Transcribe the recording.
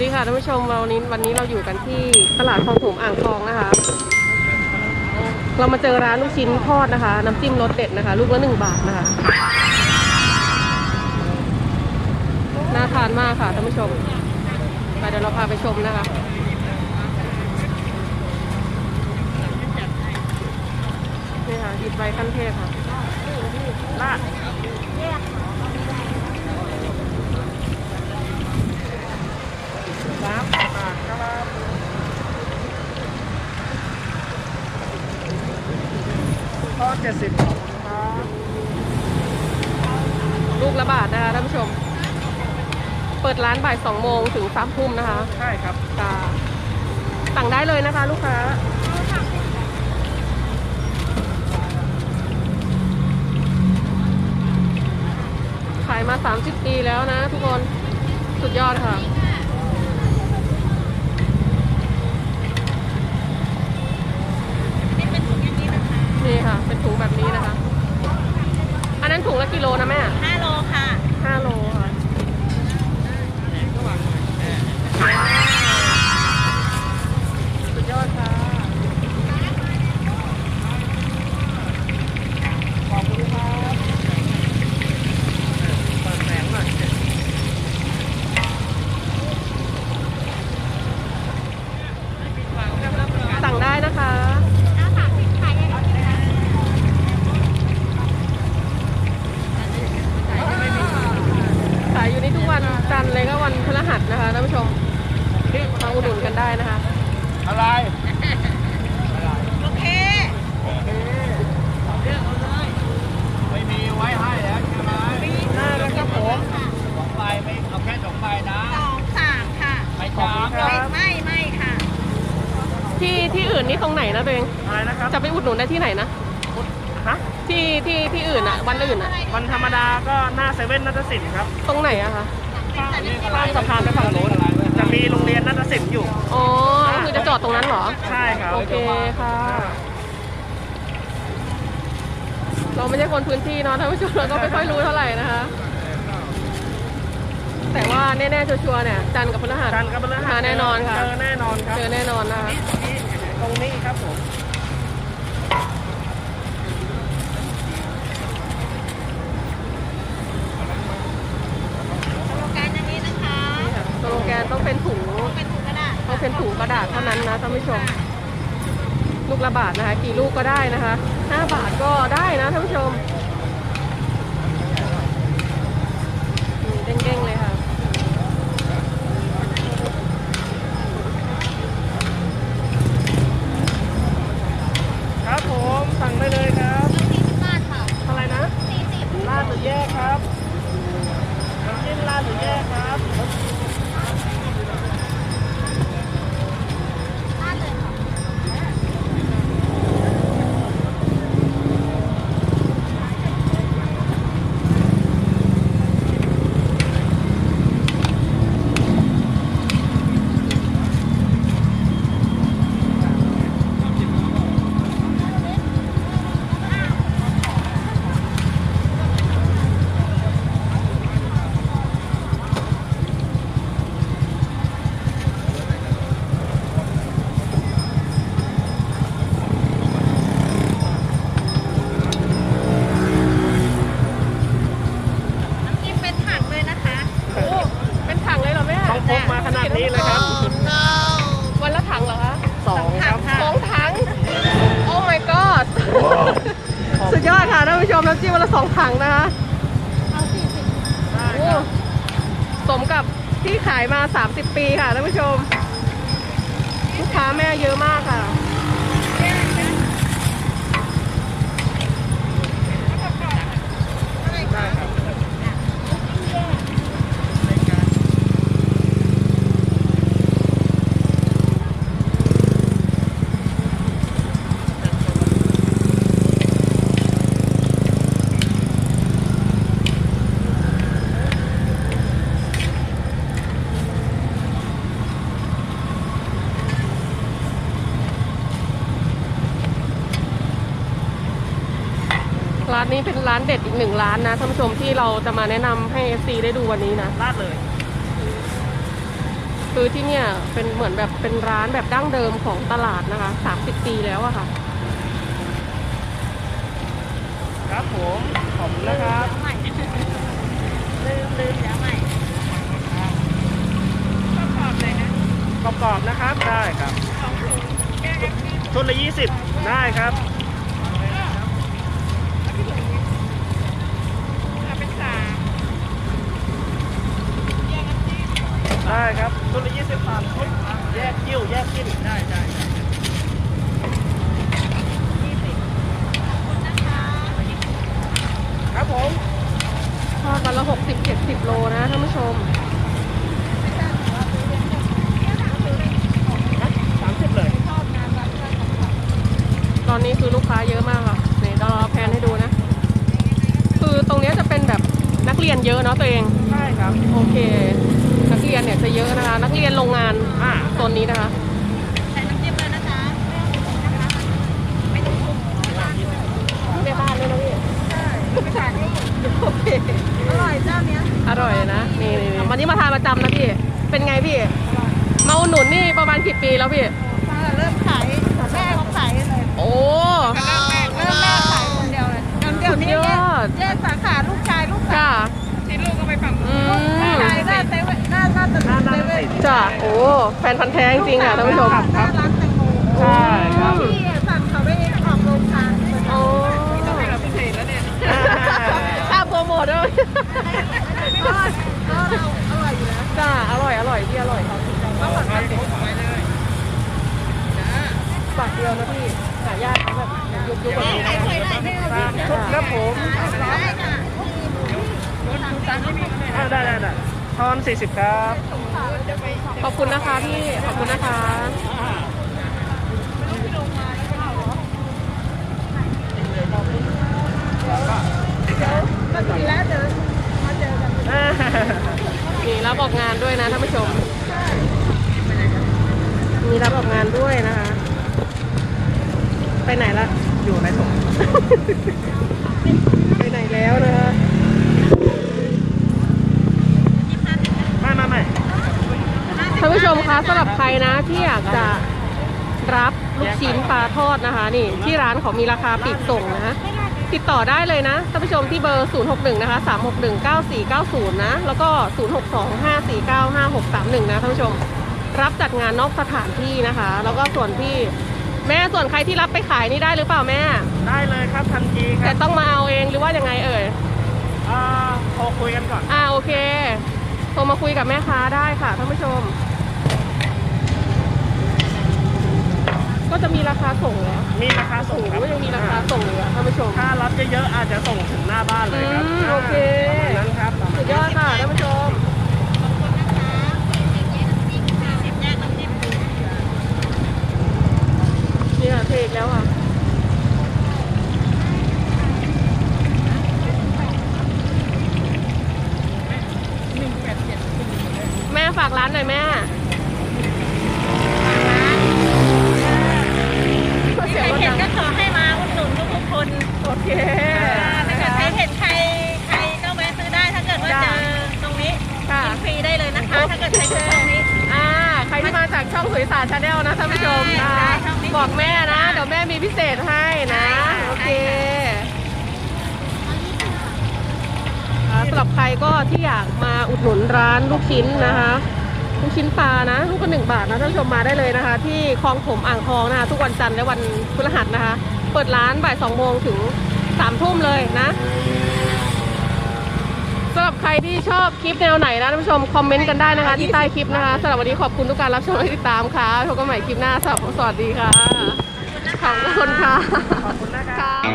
ดีค่ะท่านผู้ชมวันนี้วันนี้เราอยู่กันที่ตลาดคลองถมอ่างทองนะคะ เรามาเจอร้านลูกชิ้นทอดนะคะ น้ำจิ้มรสเด็ดนะคะ ลูกละหนึ่งบาทนะคะ น่าทานมากค่ะท่านผู้ชม ไปเดี๋ยวเราพาไปชมนะคะนี่ค่ะหยิบใบขั้นเทพค่ะลาด สามบาทครับทอด เจ็ดสิบครับลูกละบาทนะคะท่านผู้ชม เปิดร้านบ่ายสองโมงถึงสามทุ่มนะคะใช่ครับค่ะสั่งได้เลยนะคะ ลูกค้าขายมา 30 ปีแล้วนะทุกคน สุดยอดค่ะ นี่ค่ะ เป็นถุงแบบนี้นะคะ อันนั้นถุงละกิโลนะแม่ 5โลค่ะ ห้าโลค่ะ สุดยอดค่ะ ขอบคุณครับเปิดแสงหน่อย สั่งได้นะคะ น้าสามสิบขายยังไงคะ ขายอยู่นี่ทุกวันจันทร์ เลยก็วันพฤหัสนะคะท่านผู้ชมมาอุดหนุนกันได้นะคะ อะไร โอเคไม่มีไว้ให้แล้วใช่ไหมน่ารักครับผมสองใบไม่เอาแค่สองใบนะสองสามค่ะ ไปสามไม่ไม่ไม่ค่ะที่ที่อื่นนี่ตรงไหนนะตัวเองอะไรนะครับจะไปอุดหนุนได้ที่ไหนนะฮะที่ที่ที่อื่นอะวันอื่นอะวันธรรมดาก็หน้าเซเว่นนัทสินครับ ตรงไหนอะคะ ข้ามสะพานไปฝั่งโน้นจะมีโรงเรียนนัทสินอยู่ อ๋อก็คือจะจอดตรงนั้นเหรอ ใช่ครับ โอเคค่ะ เราไม่ใช่คนพื้นที่เนาะท่านผู้ชมเราก็ไม่ค่อยรู้เท่าไหร่นะคะ แต่ว่าแน่ๆชัวร์ๆเนี่ยจันทร์กับพฤหัสจันทร์กับพฤหัสมาแน่นอนค่ะ เจอแน่นอนครับ เจอแน่นอนนะคะตรงนี้ครับผม โครงการอย่างนี้นะคะ นี่ค่ะสโลแกนต้องเป็นถุง เป็นถุงกระดาษ ต้อง เป็นถุงกระดาษเท่านั้นนะท่านผู้ชม ลูกละบาทนะคะ กี่ลูกก็ได้นะคะ 5 บาทก็ได้นะท่านผู้ชมอืม นาดนี้เลยครับ วันละถังเหรอคะสองครับสองถัง โอ้ my god สุดยอดค่ะท่านผู้ชมน้ำจิ้มวันละสองถังนะคะเอาสี่สิบได้โอ้ครับสมกับที่ขายมา 30 ปีค่ะท่านผู้ชม ลูกค้าแม่เยอะมากค่ะ ได้ครับ ร้านนี้เป็น ร้านเด็ดอีกหนึ่งร้านนะท่านผู้ชมที่เราจะมาแนะนำให้ FC ได้ดูวันนี้นะราดเลย คือที่เนี่ยเป็นเหมือนแบบเป็นร้านแบบดั้งเดิมของตลาดนะคะ30ปีแล้วอะค่ะ ครับผมขอบคุณนะครับใหม่ลืมลืมเดี๋ยวใหม่กรอบๆนะครับได้ครับชุดละยี่สิบได้ครับ ได้ครับชุดละยี่สิบบาทชุดแยกกิ้วแยกกิ้นได้ได้ได้ครับผมทอดวันละ60 70โลนะท่านผู้ชมสามสิบเลย ตอนนี้คือลูกค้าเยอะมากค่ะเดี๋ยวเราแพนให้ดูนะ คือตรงเนี้ยจะเป็นแบบนักเรียนเยอะเนาะตัวเอง ใช่ครับ โอเคนักเรียนเนี่ยจะเยอะนะคะ นักเรียนโรงงานอ่าโซนนี้นะคะใส่น้ำจิ้มเลยนะคะในบ้านด้วยนะพี่ไม่ขาดนี่โอเคอร่อยเจ้าเนี้ยอร่อยนะนี่นี่นี่วันนี้มาทานประจำนะพี่ เป็นไงพี่ มาอุดหนุนนี่ประมาณกี่ปีแล้วพี่ ตั้งแต่เริ่มขายแม่เขาขายเลย โอ้เริ่มแม่เริ่มแม่ขายคนเดียวเลยจนเดี๋ยวนี้สุดยอดแยกสาขาลูกชายลูกสาวจ้าที่ลูกก็ไปฝั่งอืม ชาย จ้าโอ้แฟนพันธ์แท้จริงๆค่ะท่านผู้ชมหน้าร้านแตงโมใช่ครับที่สั่งเขาไปออกโรงทานโอ้ต้องเป็นแบบพิเศษแล้วเนี่ยอะโปรโมทด้วยก็เราอร่อยอยู่แล้วจ้าอร่อยอร่อยพี่อร่อยครับก็ผ่อนกันติดฝากเดียวนะพี่หายากแบบยุบยุบแบบนี้ไหนะคยได้ไม่เอาพี่ชุดครับผมได้ค่ะอ่าได้ได้ได้ ทอนสี่สิบครับขอบคุณนะคะพี่ ขอบคุณนะคะก็ดีแล้วเดี๋ยวมาเจอกันอ่ามีรับออกงานด้วยนะท่านผู้ชม มีรับออกงานด้วยนะคะ ไปไหนละ อยู่ในถุงไปไหนแล้วนะคะ ไม่ไม่ไม่ ท่านผู้ชมคะสำหรับใครนะที่อยากจะรับลูกชิ้นปลาทอดนะคะ นี่ที่ร้านเขามีราคาปลีกส่งนะติดต่อได้เลยนะท่านผู้ชมที่เบอร์ 061 นะคะ 361 9490 นะ แล้วก็ 062 549 5631 นะท่านผู้ชม รับจัดงานนอกสถานที่นะคะ แล้วก็ส่วนที่แม่ส่วนใครที่รับไปขายนี่ได้หรือเปล่าแม่ ได้เลยครับทันทีคแต่รับต้องมาเอาเองหรือว่ายังไงเอ่ย อ่าโทรคุยกันก่อน อ่าโอเค โทรมาคุยกับแม่ค้าได้ค่ะท่านผู้ชม ก็จะมีราคาส่งแล้วมีราคาส่โอ้งโหครับยังมีราคาส่งเลยอะท่านผู้ชม ถ้ารับเยอะๆอาจจะส่งถึงหน้าบ้านเลยครับอืมโอเค ประมาณนั้นครับประมาณสุดยอดค่ะท่านผู้ชม เนี่ยเทอีกแล้วอะ แม่ฝากร้านหน่อยแม่ ใครเห็นก็ขอให้มาอุดหนุนทุกๆคน โอเค ถ้าเกิดใครเห็นใครใครก็แวะซื้อได้ ถ้าเกิดว่าเจอตรงนี้ ค่ะ กินฟรีได้เลยนะคะ ถ้าเกิดใครซื้อตรงนี้ อ่า ใครที่มาจากช่องสวยสารชาแนลนะท่านผู้ชม ใช่ อ่า ใช่ช่องนี้ บอกแม่นะ เดี๋ยวแม่มีพิเศษให้นะ ใช่ค่ะ โอเค ใช่ อ่าสำหรับใครก็ ที่อยากมาอุดหนุนร้านลูกชิ้นนะคะลูกชิ้นปลานะลูกละหนึ่งบาทนะท่านผู้ชมมาได้เลยนะคะ ที่คลองถมอ่างทองนะคะ ทุกวันจันทร์และวันพฤหัสนะคะ เปิดร้านบ่ายสองโมงถึงสามทุ่มเลยนะสำหรับใครที่ชอบคลิปแนวไหนนะท่านผู้ชมคอมเมนต์กันได้นะคะ ที่ใต้คลิปนะคะสำหรับวันนี้ขอบคุณทุกการรับชมและติดตามค่ะพบกันใหม่คลิปหน้าสวัสดีค่ะขอบคุณค่ะขอบคุณนะครับค่ะ